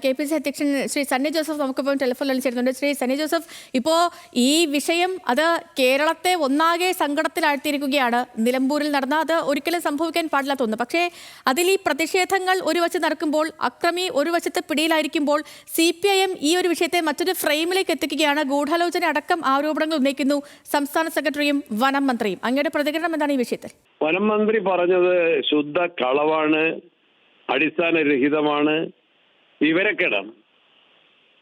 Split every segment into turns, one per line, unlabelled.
K P C അധ്യക്ഷൻ Shri Sunny Joseph നമുക്കിപ്പോൾ ടെലിഫോണിൽ ചേരുന്നുണ്ട് ശ്രീ സണ്ണി ജോസഫ് ഇപ്പോൾ ഈ വിഷയം അത് കേരളത്തെ ഒന്നാകെ സങ്കടത്തിലാഴ്ത്തിയിരിക്കുകയാണ്. നിലമ്പൂരിൽ നടന്ന അത് ഒരിക്കലും സംഭവിക്കാൻ പാടില്ല തോന്നുന്നു പക്ഷേ അതിൽ ഈ പ്രതിഷേധങ്ങൾ ഒരു വശത്ത് നടക്കുമ്പോൾ അക്രമി ഒരു വശത്ത് പിടിയിലായിരിക്കുമ്പോൾ സി പി ഐ എം ഈ ഒരു വിഷയത്തെ മറ്റൊരു ഫ്രെയിമിലേക്ക് എത്തിക്കുകയാണ്. ഗൂഢാലോചന അടക്കം ആരോപണങ്ങൾ ഉന്നയിക്കുന്നു സംസ്ഥാന സെക്രട്ടറിയും വനം മന്ത്രിയും. അങ്ങയുടെ പ്രതികരണം എന്താണ് ഈ വിഷയത്തിൽ?
വനം മന്ത്രി പറഞ്ഞത് ശുദ്ധ കളവാണ് അടിസ്ഥാനരഹിതമാണ്. വിവരക്കേടാണ്.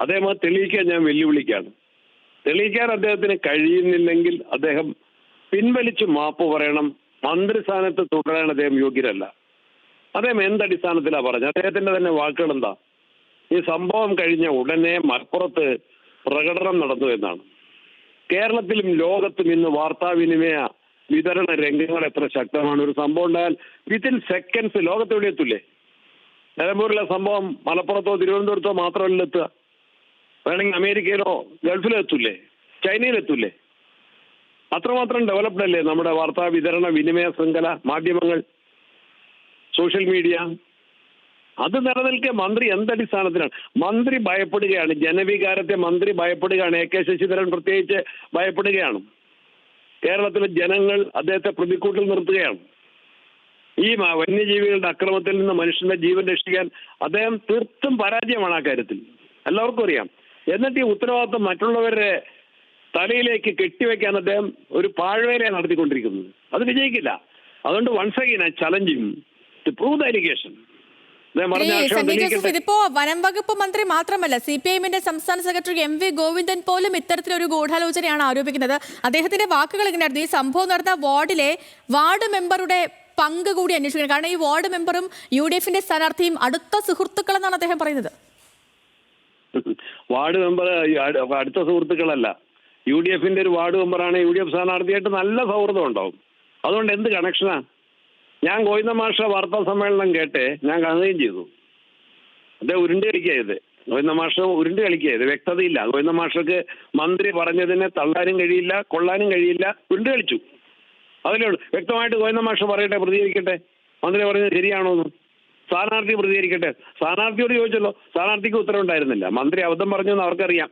അദ്ദേഹം തെളിയിക്കാൻ ഞാൻ വെല്ലുവിളിക്കാണ് തെളിയിക്കാൻ അദ്ദേഹത്തിന് കഴിയുന്നില്ലെങ്കിൽ അദ്ദേഹം പിൻവലിച്ച് മാപ്പ് പറയണം. മന്ത്രിസ്ഥാനത്ത് തുടരാൻ അദ്ദേഹം യോഗ്യരല്ല. അദ്ദേഹം എന്തടിസ്ഥാനത്തിലാണ് പറഞ്ഞത്? അദ്ദേഹത്തിന്റെ തന്നെ വാക്കുകൾ എന്താ ഈ സംഭവം കഴിഞ്ഞ ഉടനെ മലപ്പുറത്ത് പ്രകടനം നടന്നു എന്നാണ്. കേരളത്തിലും ലോകത്തും ഇന്ന് വാർത്താവിനിമയ വിതരണ രംഗങ്ങൾ എത്ര ശക്തമാണ്. ഒരു സംഭവം ഉണ്ടായാൽ വിത്തിൻ സെക്കൻഡ്സ് ലോകത്തെവിടെ എത്തൂലേ? നിലമ്പൂരിലെ സംഭവം മലപ്പുറത്തോ തിരുവനന്തപുരത്തോ മാത്രമല്ല എത്തുക. വേണമെങ്കിൽ അമേരിക്കയിലോ ഗൾഫിലോ എത്തൂലേ ചൈനയിലെത്തൂലേ? അത്രമാത്രം ഡെവലപ്ഡ് അല്ലേ നമ്മുടെ വാർത്താ വിതരണ വിനിമയ ശൃംഖല മാധ്യമങ്ങൾ സോഷ്യൽ മീഡിയ അത് നിലനിൽക്കെ മന്ത്രി എന്തടിസ്ഥാനത്തിലാണ് മന്ത്രി ഭയപ്പെടുകയാണ്. ജനവികാരത്തെ മന്ത്രി ഭയപ്പെടുകയാണ്. എ കെ ശശിധരൻ പ്രത്യേകിച്ച് ഭയപ്പെടുകയാണ്. കേരളത്തിലെ ജനങ്ങൾ അദ്ദേഹത്തെ പ്രതിക്കൂട്ടിൽ നിർത്തുകയാണ്. ഈ വന്യജീവികളുടെ അക്രമത്തിൽ നിന്ന് മനുഷ്യന്റെ ജീവൻ രക്ഷിക്കാൻ അദ്ദേഹം തീർത്തും പരാജയമാണ് ആ കാര്യത്തിൽ. എല്ലാവർക്കും അറിയാം. എന്നിട്ട് ഈ ഉത്തരവാദിത്വം മറ്റുള്ളവരുടെ തലയിലേക്ക് കെട്ടിവെക്കാൻ അദ്ദേഹം ഒരു പാഴ്വേലയാണ് നടത്തിക്കൊണ്ടിരിക്കുന്നത്. അത് വിജയിക്കില്ല. അതുകൊണ്ട് once again I challenging to prove the തെളിയിക്കട്ടെ.
ഇതിപ്പോ വനം വകുപ്പ് മന്ത്രി മാത്രമല്ല സി പി എമ്മിന്റെ സംസ്ഥാന സെക്രട്ടറി എം വി ഗോവിന്ദൻ പോലും ഇത്തരത്തിലൊരു ഗൂഢാലോചനയാണ് ആരോപിക്കുന്നത്. അദ്ദേഹത്തിന്റെ വാക്കുകൾ ഇങ്ങനെയായിരുന്നു. ഈ സംഭവം നടന്ന വാർഡിലെ വാർഡ് മെമ്പറുടെ പങ്ക് കൂടി അന്വേഷിക്കണം. കാരണം ഈ വാർഡ് മെമ്പറും യു ഡി എഫിന്റെ സ്ഥാനാർത്ഥിയും അടുത്ത സുഹൃത്തുക്കളെന്നാണ് അദ്ദേഹം പറയുന്നത്.
വാർഡ് മെമ്പർ അടുത്ത സുഹൃത്തുക്കളല്ല. യു ഡി എഫിന്റെ ഒരു വാർഡ് മെമ്പറാണ് യു ഡി എഫ് സ്ഥാനാർത്ഥിയായിട്ട് നല്ല സൗഹൃദം ഉണ്ടാവും. അതുകൊണ്ട് എന്ത് കണക്ഷനാ ഞാൻ ഗോവിന്ദ മാഷ വാർത്താ സമ്മേളനം കേട്ടെ ഞാൻ കാണുകയും ചെയ്തു. അദ്ദേഹം ഉരുണ്ട് കളിക്കുക ചെയ്ത് ഗോവിന്ദ മാഷ ഉരുണ്ട് കളിക്കുക വ്യക്തതയില്ല. ഗോവിന്ദ മാഷക്ക് മന്ത്രി പറഞ്ഞതിനെ തള്ളാനും കഴിയില്ല കൊള്ളാനും കഴിയില്ല ഉരുണ്ട് കളിച്ചു. അതിലേ ഉള്ളൂ. വ്യക്തമായിട്ട് ഗോവിന്ദ മാഷ് പറയട്ടെ പ്രതികരിക്കട്ടെ. മന്ത്രി പറയുന്നത് ശരിയാണോ എന്ന് സ്ഥാനാർത്ഥി പ്രതികരിക്കട്ടെ. സ്ഥാനാർത്ഥിയോട് ചോദിച്ചല്ലോ സ്ഥാനാർത്ഥിക്ക് ഉത്തരവുണ്ടായിരുന്നില്ല. മന്ത്രി അബദ്ധം പറഞ്ഞു എന്ന് അവർക്കറിയാം.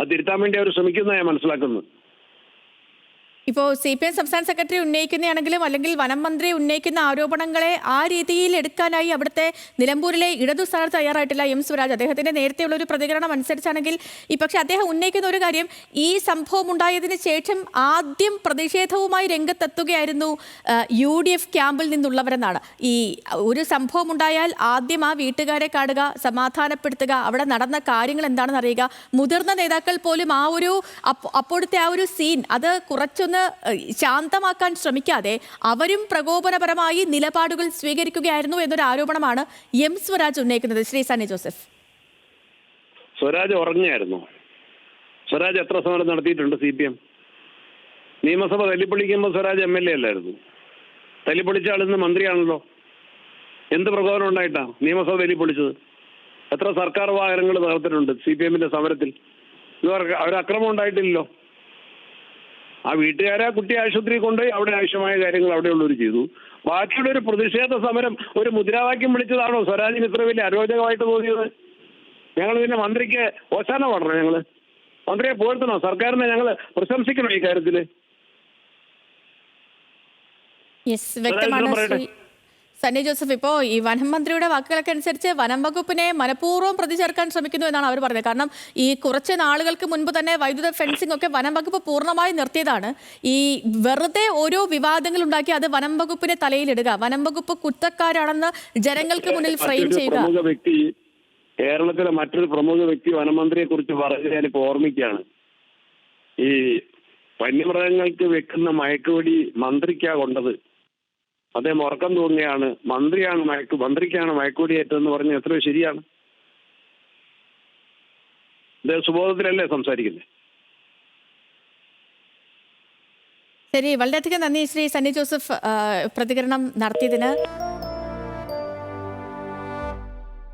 അത് തിരുത്താൻ വേണ്ടി അവർ ശ്രമിക്കുന്നതാണ് ഞാൻ മനസ്സിലാക്കുന്നത്
ഇപ്പോൾ സി പി എം സംസ്ഥാന സെക്രട്ടറി ഉന്നയിക്കുന്നതാണെങ്കിലും അല്ലെങ്കിൽ വനം മന്ത്രി ഉന്നയിക്കുന്ന ആരോപണങ്ങളെ ആ രീതിയിൽ എടുക്കാനായി അവിടുത്തെ നിലമ്പൂരിലെ ഇടതു സ്ഥാനം തയ്യാറായിട്ടില്ല എം സ്വരാജ്. അദ്ദേഹത്തിന്റെ നേരത്തെയുള്ള ഒരു പ്രതികരണം അനുസരിച്ചാണെങ്കിൽ ഈ പക്ഷേ അദ്ദേഹം ഉന്നയിക്കുന്ന ഒരു കാര്യം ഈ സംഭവം ഉണ്ടായതിന് ശേഷം ആദ്യം പ്രതിഷേധവുമായി രംഗത്തെത്തുകയായിരുന്നു യു ഡി എഫ് ക്യാമ്പിൽ നിന്നുള്ളവരെന്നാണ്. ഈ ഒരു സംഭവം ഉണ്ടായാൽ ആദ്യം ആ വീട്ടുകാരെ കാണുക സമാധാനപ്പെടുത്തുക അവിടെ നടന്ന കാര്യങ്ങൾ എന്താണെന്ന് അറിയുക. മുതിർന്ന നേതാക്കൾ പോലും ആ ഒരു അപ്പ- അപ്പോഴത്തെ ആ ഒരു സീൻ അത് കുറച്ചൊന്ന് ഏഹ്, ശാന്തമാക്കാൻ ശ്രമിക്കാതെ അവരും പ്രകോപനപരമായി നിലപാടുകൾ സ്വീകരിക്കുകയായിരുന്നു എന്നൊരു ആരോപണമാണ് എം സ്വരാജ് ഉന്നയിക്കുന്നത്. ശ്രീ സണ്ണി ജോസഫ്.
സ്വരാജ് ഉറങ്ങായിരുന്നു സ്വരാജ് എത്ര സമരം നടത്തിയിട്ടുണ്ട് സി പി എം? നിയമസഭ തല്ലിപ്പൊളിക്കുമ്പോൾ സ്വരാജ് എം എൽ എ അല്ലായിരുന്നു. തല്ലിപ്പൊളിച്ച ആൾ ഇന്ന് മന്ത്രിയാണല്ലോ. എന്ത് പ്രകോപനം ഉണ്ടായിട്ടാ നിയമസഭ തല്ലിപ്പൊളിച്ചത്? എത്ര സർക്കാർ വാഹനങ്ങൾ തകർത്തിട്ടുണ്ട് സി പി എമ്മിന്റെ സമരത്തിൽ? അവർ അക്രമം ഉണ്ടായിട്ടില്ലല്ലോ. ആ വീട്ടുകാരെ കുട്ടി ആശുപത്രിയിൽ കൊണ്ടുപോയി അവിടെ ആവശ്യമായ കാര്യങ്ങൾ അവിടെയുള്ളവർ ചെയ്തു. ബാക്കിയുള്ള ഒരു പ്രതിഷേധ സമരം ഒരു മുദ്രാവാക്യം വിളിച്ചതാണോ? സ്വരാജിന് ഇത്ര വലിയ അരോചകമായിട്ട് തോന്നിയത്? ഞങ്ങൾ പിന്നെ മന്ത്രിക്ക് ഓശാന പാടണം ഞങ്ങൾ മന്ത്രിയെ പോരുത്തണോ? സർക്കാരിനെ ഞങ്ങൾ പ്രശംസിക്കണോ ഈ
വ്യക്തമാണ്.
പറയട്ടെ.
സണ്ണി ജോസഫ് ഇപ്പോൾ ഈ വനം മന്ത്രിയുടെ വാക്കുകളൊക്കെ അനുസരിച്ച് വനം വകുപ്പിനെ മനഃപൂർവം പ്രതിചേർക്കാൻ ശ്രമിക്കുന്നു എന്നാണ് അവർ പറഞ്ഞത്. കാരണം ഈ കുറച്ച് നാളുകൾക്ക് മുൻപ് തന്നെ വൈദ്യുത ഫെൻസിംഗ് ഒക്കെ വനം വകുപ്പ് പൂർണമായി നിർത്തിയതാണ്. ഈ വെറുതെ ഓരോ വിവാദങ്ങൾ ഉണ്ടാക്കി അത് വനം വകുപ്പിനെ തലയിലിടുക വനം വകുപ്പ് കുറ്റക്കാരാണെന്ന് ജനങ്ങൾക്ക് മുന്നിൽ ഫ്രെയിം ചെയ്യുക.
വ്യക്തി കേരളത്തിലെ മറ്റൊരു പ്രമുഖ വ്യക്തി വനമന്ത്രിയെ കുറിച്ച് പറഞ്ഞത് ഞാനിപ്പോ ഓർമ്മിക്കുകയാണ്. ഈ വന്യമൃഗങ്ങൾക്ക് വെക്കുന്ന മയക്കുവടി മന്ത്രിക്കാ കൊണ്ടത്. അദ്ദേഹം ഉറക്കം തോന്നിയാണ് മന്ത്രിയാണ് മയക്ക് മന്ത്രിക്കാണ് മയക്കുടിയേറ്റെന്ന് പറഞ്ഞ എത്രയോ ശരിയാണ്. അദ്ദേഹം സുബോധത്തിലല്ലേ സംസാരിക്കുന്നത്
ശരി വളരെയധികം നന്ദി ശ്രീ സന്നി ജോസഫ് പ്രതികരണം നടത്തിയതിന്.